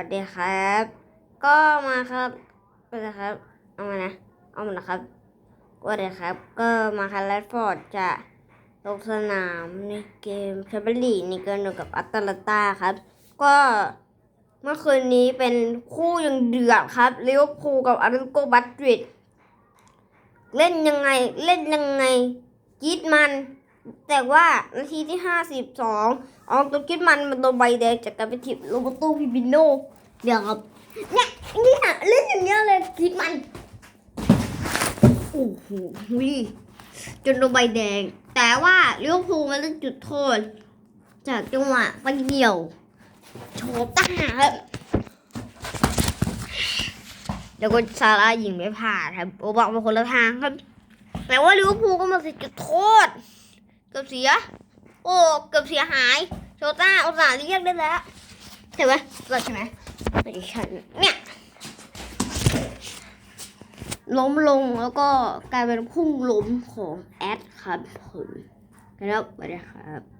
วัสดีครับ ก็มาครับสวัสดีครับ เอามานะ เอามานะครับสวัสดีครับ ก็มาคันแรดฟอร์ดจะลงสนามในเกมแชมเปี้ยนลีกในเกมเดียวกับอัตแลนตาครับ ก็เมื่อคืนนี้เป็นคู่ยังเดือดครับลิเวอร์พูลกับอาร์เโกบัตริดเล่นยังไง เล่นยังไงกีดมัน แต่ว่านาทีที่ห้าสิบสองอองตัวกรีดมันมันโดนใบแดงจากการไปถิบโรเบโต้พิบิโนเดี๋ยวครับเนี่ยเนี่ยเล่นอย่างเงี้ยเลยกรีดมันโอ้โหวิจนโดนใบแดง แต่ว่าลิเวอพูมาเล่นจุดโทษ จากจังหวะไปเดี่ยวโฉบตาครับแล้วก็ซาร่ายิงไม่ผ่านครับโอบอกมาคนละทางครับ แต่ว่าลิเวอร์พูลก็มาเสียจุดโทษ กือบเสีย โอ้เกือบเสียหายโชต้าอุตส่าห์เรียกได้แล้วใช่ไหมเลิกใช่ไหมไม่ใช่เนี่ยล้มลงแล้วก็กลายเป็นพุ่งล้มของแอดครับผมแล้วสวัสดีครับ